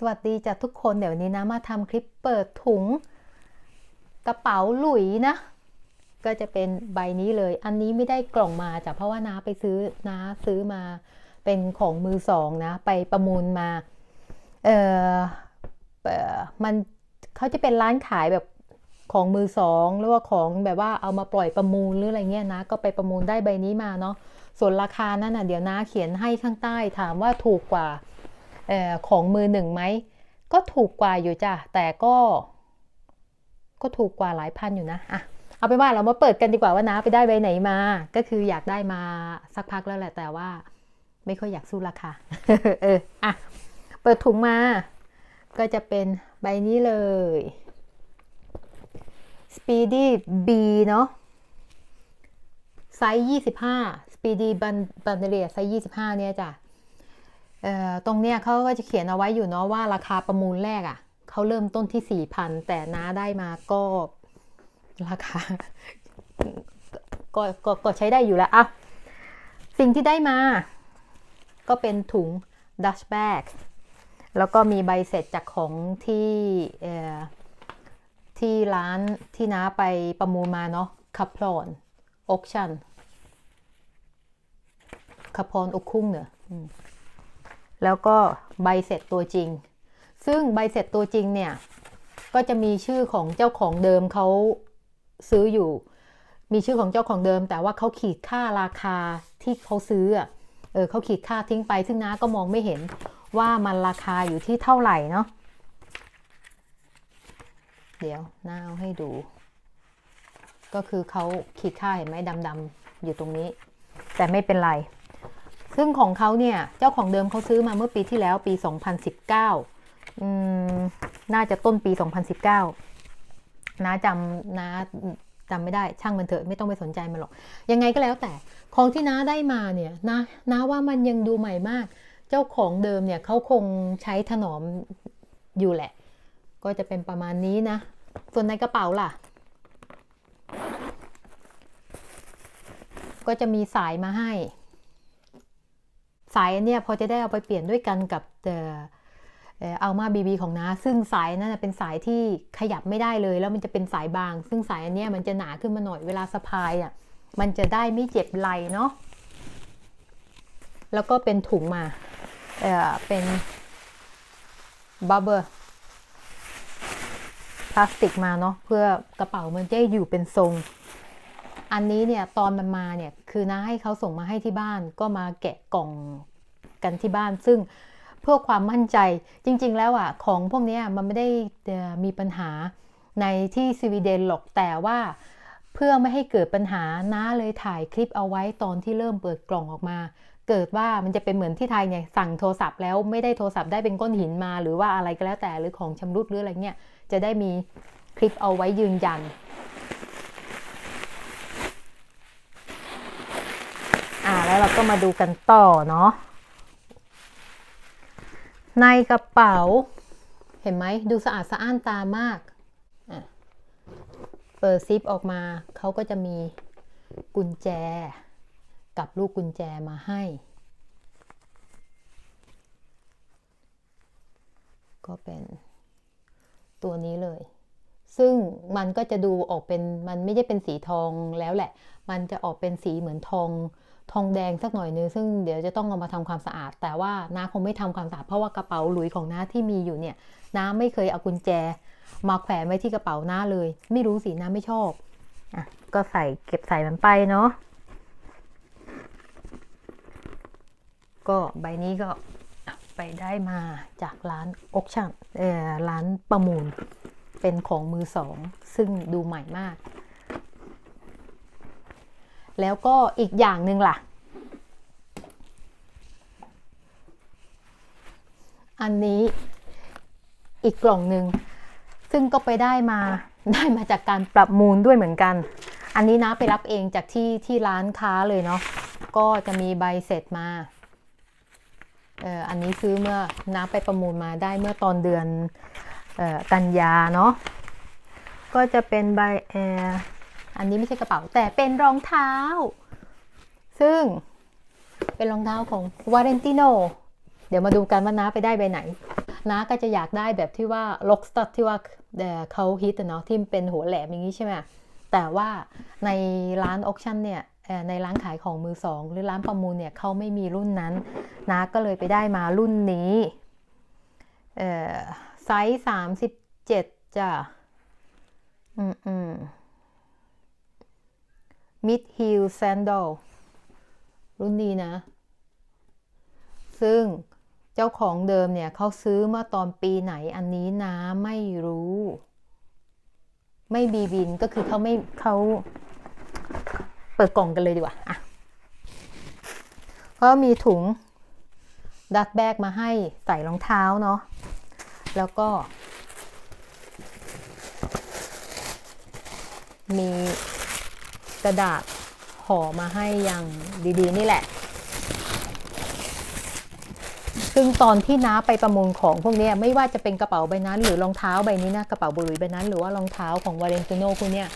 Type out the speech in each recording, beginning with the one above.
สวัสดีจ้ะทุกคนเดี๋ยวนี้นะมาทำคลิปเปิดถุง กระเป๋าหลุยนะ ก็จะเป็นใบนี้เลย อันนี้ไม่ได้กล่องมาจ้ะเพราะว่าน้าไปซื้อน้าซื้อมาเป็นของมือสองนะ ไปประมูลมาเออเออมันเขาจะเป็นร้านขายแบบของมือสองหรือว่าของแบบว่าเอามาปล่อยประมูลหรืออะไรเงี้ยนะ ก็ไปประมูลได้ใบนี้มาเนาะส่วนราคานั่นน่ะเดี๋ยวน้าเขียนให้ข้างใต้ถามว่าถูกกว่า ของมือหนึ่งไหม ก็ถูกกว่าอยู่จ้ะ แต่ก็ ก็ถูกกว่าหลายพันอยู่นะอะเอาไปนว่าเรามาเปิดกันดีกว่าว่าน้าไปได้ใบไหนมา ก็คืออยากได้มาสักพักแล้วแหละ แต่ว่า ไม่ค่อยอยากสู้ราคา เออ อะ เปิดถุงมา ก็จะเป็นใบนี้เลย Speedy B เนาะไซส์25 Speedy Banderia ไซส์25 เนี่ยจ้ะ ตรงเนี้ยเขาก็จะเขียนเอาไว้อยู่เนาะว่าราคาประมูลแรกอะ่ะเขาเริ่มต้นที่4,000แต่น้าได้มาก็ราคาก็ก็ก็ใช้ได้อยู่แล้วอะสิ่งที่ได้มา ก็เป็นถุง Dutch bag แล้วก็มีใบเสร็จจากของที่ที่ร้านที่น้าไปประมูลมาเนาะคาพลอนออคชั่นคาพลอนอกคุ้งเนอะ แล้วก็ใบเสร็จตัวจริง ซึ่งใบเสร็จตัวจริงเนี่ย ก็จะมีชื่อของเจ้าของเดิมเขาซื้ออยู่ มีชื่อของเจ้าของเดิม แต่ว่าเขาขีดค่าราคาที่เขาซื้อเออเขาขีดค่าทิ้งไป ซึ่งน้าก็มองไม่เห็นว่ามันราคาอยู่ที่เท่าไหร่เนาะเดี๋ยวน้าเอาให้ดู ก็คือเขาขีดค่าเห็นไหมดำๆอยู่ตรงนี้ แต่ไม่เป็นไร ซึ่งของเขาเนี่ยเจ้าของเดิมเขาซื้อมาเมื่อปีที่แล้วปี 2019อืมน่าจะต้นปี 2019น้าจำน้าจำไม่ได้ช่างมันเถอะไม่ต้องไปสนใจมันหรอก ยังไงก็แล้วแต่ของที่น้าได้มาเนี่ยนะน้าว่ามันยังดูใหม่มาก เจ้าของเดิมเนี่ยเขาคงใช้ถนอมอยู่แหละ ก็จะเป็นประมาณนี้นะ ส่วนในกระเป๋าล่ะ ก็จะมีสายมาให้ สายเนี้ยพอจะได้เอาไปเปลี่ยนด้วยกันกับเอามาบีบีของน้าซึ่งสายนั้นเป็นสายที่ขยับไม่ได้เลย แล้วมันจะเป็นสายบาง ซึ่งสายอันนี้มันจะหนาขึ้นมาหน่อยเวลาสะพายอะมันจะได้ไม่เจ็บไหลเนาะแล้วก็เป็นถุงมาเออเป็นบับเบอร์พลาสติกมาเนาะเพื่อกระเป๋ามันจะอยู่เป็นทรง อันนี้เนี่ยตอนมันมาเนี่ยคือน้าให้เขาส่งมาให้ที่บ้านก็มาแกะกล่องกันที่บ้าน ซึ่งเพื่อความมั่นใจจริง ๆ แล้วอะของพวกนี้มันไม่ได้มีปัญหาในที่สวีเดนหรอกแต่ว่าเพื่อไม่ให้เกิดปัญหาน้าเลยถ่ายคลิปเอาไว้ตอนที่เริ่มเปิดกล่องออกมา เกิดว่ามันจะเป็นเหมือนที่ไทยไงสั่งโทรศัพท์แล้วไม่ได้โทรศัพท์ได้เป็นก้อนหินมา หรือว่าอะไรก็แล้วแต่หรือของชำรุดหรืออะไรเงี้ยจะได้มีคลิปเอาไว้ยืนยัน อ่า แล้วเราก็มาดูกันต่อเนาะในกระเป๋า เห็นไหมดูสะอาดสะอ้านตามาก เปิดซิปออกมาเขาก็จะมีกุญแจ กับลูกกุญแจมาให้ ก็เป็นตัวนี้เลย ซึ่งมันก็จะดูออกเป็นมันไม่ได้เป็นสีทองแล้วแหละ มันจะออกเป็นสีเหมือนทอง ทองแดงสักหน่อยนึงซึ่งเดี๋ยวจะต้องเอามาทำความสะอาด แต่ว่าน้าคงไม่ทำความสะอาดเพราะว่ากระเป๋าหลุยของน้าที่มีอยู่เนี่ยน้าไม่เคยเอากุญแจ มาแขวนไว้ที่กระเป๋าน้าเลย ไม่รู้สิน้าไม่ชอบอะก็ใส่เก็บใส่มันไปเนาะก็ใบนี้ก็ไปได้มาจากร้านอกช่างเอ่อร้านประมูลเป็นของมือสอง ซึ่งดูใหม่มาก แล้วก็อีกอย่างหนึ่งล่ะ อันนี้อีกกล่องหนึ่งซึ่งก็ไปได้มาได้มาจากการปรับมูลด้วยเหมือนกัน อันนี้นะไปรับเองจากที่ที่ร้านค้าเลยเนาะก็จะมีใบเสร็จมาเอออันนี้ซื้อเมื่อน้าไปประมูลมาได้เมื่อตอนเดือนออกันยาเนาะก็จะเป็นใบเออ อันนี้ไม่ใช่กระเป๋าแต่เป็นรองเท้า ซึ่งเป็นรองเท้าของวาเรนติโน เดี๋ยวมาดูกันว่าน้าไปได้ใบไหน น้าก็จะอยากได้แบบที่ว่าล็อกสตัดที่ว่าเขาฮิตเนาะที่เป็นหัวแหลมอย่างนี้ใช่ไหมแต่ว่าในร้านออคชั่นเนี่ยในร้านขายของมือสองหรือร้านประมูลเนี่ยเขาไม่มีรุ่นนั้นน้าก็เลยไปได้มารุ่นนี้ไซส์สามสิบเจ็ดจ้ะ อืมอืม mid heel sandal รุ่นนี้นะ ซึ่งเจ้าของเดิมเนี่ยเขาซื้อมื่อตอนปีไหนอันนี้นะไม่รู้ ไม่บีบินก็คือเขาไม่เขาเปิดกล่องกันเลยดีกว่าอะเพราะมีถุงดัดแบกมาให้ใส่รองเท้าเนาะ แล้วก็ มี ระดาษห่อมาให้อย่างดีๆ นี่แหละ ซึ่งตอนที่น้าไปประมูลของพวกนี้ไม่ว่าจะเป็นกระเป๋าใบนั้น หรือรองเท้าใบนี้นะกระเป๋าบุหรี่ใบนั้น หรือว่ารองเท้าของวาเลนติโนพวกเนี้ย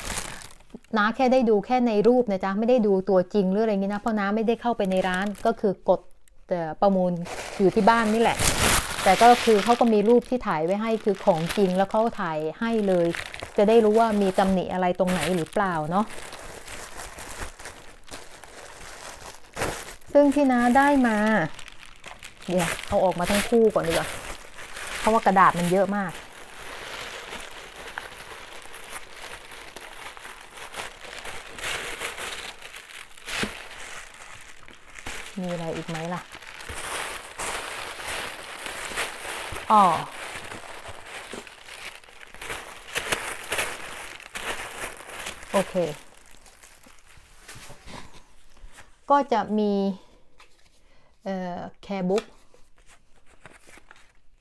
น้าแค่ได้ดูแค่ในรูปนะจ๊ะไม่ได้ดูตัวจริงหรืออะไรเงี้นะเพราะน้าไม่ได้เข้าไปในร้านก็คือกดประมูลอยู่ที่บ้านนี่แหละ แต่ก็คือเขาก็มีรูปที่ถ่ายไว้ให้คือของจริงแล้วเขาถ่ายให้เลย จะได้รู้ว่ามีตำหนิอะไรตรงไหนหรือเปล่าเนาะ ซึ่งที่น้าได้มา เดี๋ยวเอาออกมาทั้งคู่ก่อนดีกว่า เพราะว่ากระดาษมันเยอะมาก มีอะไรอีกไหมล่ะ อ๋อโอเค ก็จะมีแคร์บุ๊ก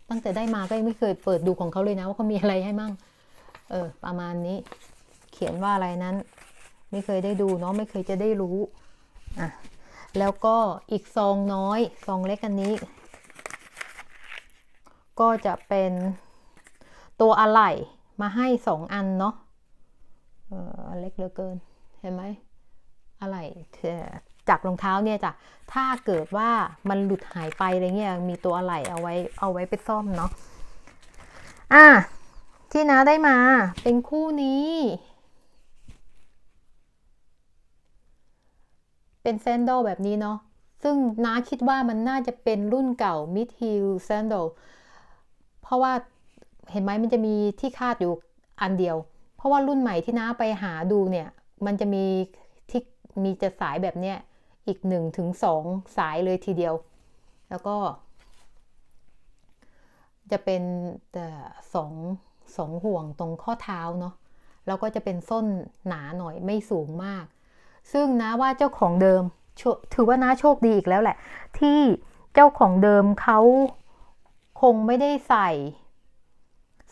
ตั้งแต่ได้มาก็ยังไม่เคยเปิดดูของเขาเลยนะ ว่าเขามีอะไรให้มั่ง เออ ประมาณนี้ เขียนว่าอะไรนั้น ไม่เคยได้ดูเนาะ ไม่เคยจะได้รู้ อะ แล้วก็อีกซองน้อย ซองเล็กอันนี้ ก็จะเป็นตัวอะไหล่มาให้สองอันเนาะ เออเล็กเหลือเกิน เห็นไหมอะไร จากรองเท้าเนี่ยจ้ะถ้าเกิดว่ามันหลุดหายไปอะไรเงี้ยมีตัวอะไหล่เอาไว้เอาไว้ไปซ่อมเนาะอะที่น้าได้มาเป็นคู่นี้ เป็นแซนดลแบบนี้เนาะซึ่งน้าคิดว่ามันน่าจะเป็นรุ่นเก่า mid heel sandal เพราะว่าเห็นไหมมันจะมีที่คาดอยู่อันเดียว เพราะว่ารุ่นใหม่ที่น้าไปหาดูเนี่ย มันจะมีที่มีจะสายแบบเนี้ย อีกหนึ่งถึงสองสายเลยทีเดียว แล้วก็ จะเป็นแต่สองสองห่วงตรงข้อเท้าเนาะแล้วก็จะเป็นส้นหนาหน่อยไม่สูงมาก ซึ่งนะว่าเจ้าของเดิมถือว่าน้าโชคดีอีกแล้วแหละ ที่เจ้าของเดิมเขาคงไม่ได้ใส่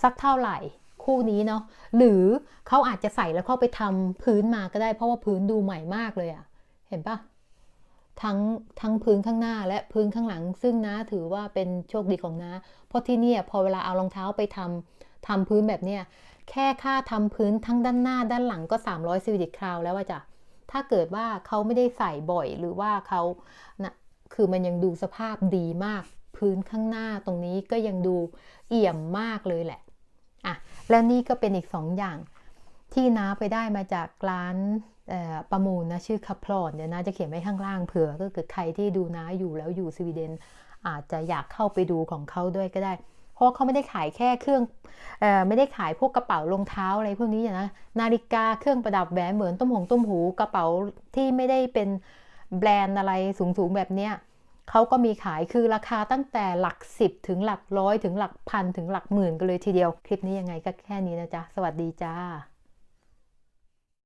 สักเท่าไหร่คู่นี้เนาะหรือเขาอาจจะใส่แล้วเข้าไปทำพื้นมาก็ได้เพราะว่าพื้นดูใหม่มากเลยอะเห็นปะ ทั้งทั้งพื้นข้างหน้าและพื้นข้างหลัง ซึ่งน้าถือว่าเป็นโชคดีของน้าเพราะที่นี่พอเวลาเอารองเท้าไปทำทำพื้นแบบเนี้ยแค่ค่าทำพื้นทั้งด้านหน้าด้านหลังก็ 300ซีวิตคราวแล้วว่าจ้ะถ้าเกิดว่าเขาไม่ได้ใส่บ่อยหรือว่าเขานะคือมันยังดูสภาพดีมาก พื้นข้างหน้าตรงนี้ก็ยังดูเอี่ยมมากเลยแหละอะและนี่ก็เป็นอีกสองอย่างที่น้าไปได้มาจากร้าน ประมูลนะชื่อคัพพลอนเดี๋ยวน้าจะเขียนไว้ข้างล่างเผื่อก็เกิดใครที่ดูน้าอยู่แล้วอยู่สวีเดน อาจจะอยากเข้าไปดูของเขาด้วยก็ได้ เพราะเขาไม่ได้ขายแค่เครื่องออไม่ได้ขายพวกกระเป๋ารองเท้าอะไรพวกนี้นะนาฬิกาเครื่องประดับแหวนเหมือนต้มหงต้มหูกระเป๋าที่ไม่ได้เป็นแบรนด์อะไรสูงๆแบบเนี้ยเขาก็มีขายคือราคาตั้งแต่หลักสิบถึงหลักร้อยถึงหลักพันถึงหลักหมื่นกันเลยทีเดียว คลิปนี้ยังไงก็แค่นี้นะจ๊ะ สวัสดีจ้า